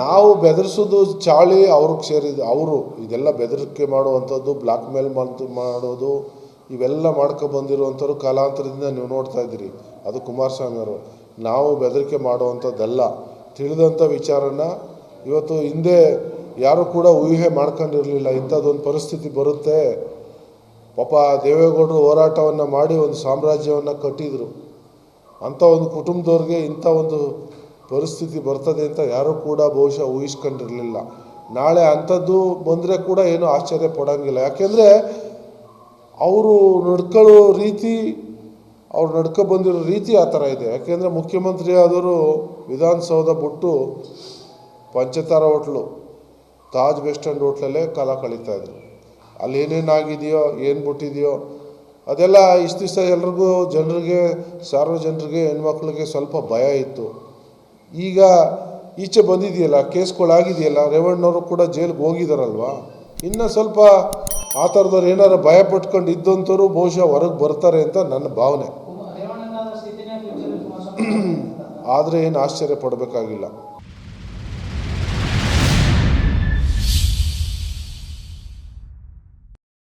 ನಾವು ಬೆದರಿಸೋದು ಚಾಳಿ ಅವ್ರಿಗೆ ಸೇರಿದ ಅವರು ಇದೆಲ್ಲ ಬೆದರಿಕೆ ಮಾಡುವಂಥದ್ದು ಬ್ಲ್ಯಾಕ್ ಮೇಲ್ ಮಾಡೋದು, ಇವೆಲ್ಲ ಮಾಡ್ಕೊ ಬಂದಿರುವಂಥವ್ರು ಕಾಲಾಂತರದಿಂದ ನೀವು ನೋಡ್ತಾ ಇದ್ದೀರಿ. ಅದು ಕುಮಾರಸ್ವಾಮಿ ಅವರು ನಾವು ಬೆದರಿಕೆ ಮಾಡುವಂಥದ್ದಲ್ಲ. ತಿಳಿದಂಥ ವಿಚಾರನ ಇವತ್ತು ಹಿಂದೆ ಯಾರು ಕೂಡ ಊಹೆ ಮಾಡ್ಕೊಂಡಿರಲಿಲ್ಲ. ಇಂಥದ್ದೊಂದು ಪರಿಸ್ಥಿತಿ ಬರುತ್ತೆ. ಪಾಪ ದೇವೇಗೌಡರು ಹೋರಾಟವನ್ನು ಮಾಡಿ ಒಂದು ಸಾಮ್ರಾಜ್ಯವನ್ನು ಕಟ್ಟಿದರು. ಅಂಥ ಒಂದು ಕುಟುಂಬದವ್ರಿಗೆ ಇಂಥ ಒಂದು ಪರಿಸ್ಥಿತಿ ಬರ್ತದೆ ಅಂತ ಯಾರೂ ಕೂಡ ಬಹುಶಃ ಊಹಿಸ್ಕೊಂಡಿರಲಿಲ್ಲ. ನಾಳೆ ಅಂಥದ್ದು ಬಂದರೆ ಕೂಡ ಏನು ಆಶ್ಚರ್ಯ ಪಡೋಂಗಿಲ್ಲ. ಯಾಕೆಂದರೆ ಅವರು ನಡ್ಕೊಳ್ಳೋ ರೀತಿ, ಅವ್ರು ನಡ್ಕೊ ಬಂದಿರೋ ರೀತಿ ಆ ಥರ ಇದೆ. ಯಾಕೆಂದರೆ ಮುಖ್ಯಮಂತ್ರಿ ಆದರೂ ವಿಧಾನಸೌಧ ಬಿಟ್ಟು ಪಂಚತಾರ hotel, Taj West End stand ಹೋಟ್ಲಲ್ಲೇ ಕಾಲ ಕಳೀತಾ ಇದ್ರು. ಅಲ್ಲಿ ಏನೇನಾಗಿದೆಯೋ ಏನು ಬಿಟ್ಟಿದೆಯೋ, ಅದೆಲ್ಲ ಇಷ್ಟು ದಿವಸ ಎಲ್ರಿಗೂ ಜನರಿಗೆ, ಸಾರ್ವಜನಿಕರಿಗೆ, ಹೆಣ್ಮಕ್ಳಿಗೆ ಸ್ವಲ್ಪ ಭಯ ಇತ್ತು. ಈಗ ಈಚೆ ಬಂದಿದೆಯಲ್ಲ ಕೇಸ್ಗಳಾಗಿದೆಯಲ್ಲ ರೇವಣ್ಣವರು ಕೂಡ ಜೈಲಿಗೆ ಹೋಗಿದಾರಲ್ವಾ? ಇನ್ನು ಸ್ವಲ್ಪ ಆ ಥರದವ್ರು ಏನಾರು ಭಯ ಪಟ್ಕೊಂಡು ಇದ್ದಂಥವ್ರು ಬಹುಶಃ ಹೊರಗೆ ಬರ್ತಾರೆ ಅಂತ ನನ್ನ ಭಾವನೆ. ಆದರೆ ಏನು ಆಶ್ಚರ್ಯ ಪಡಬೇಕಾಗಿಲ್ಲ.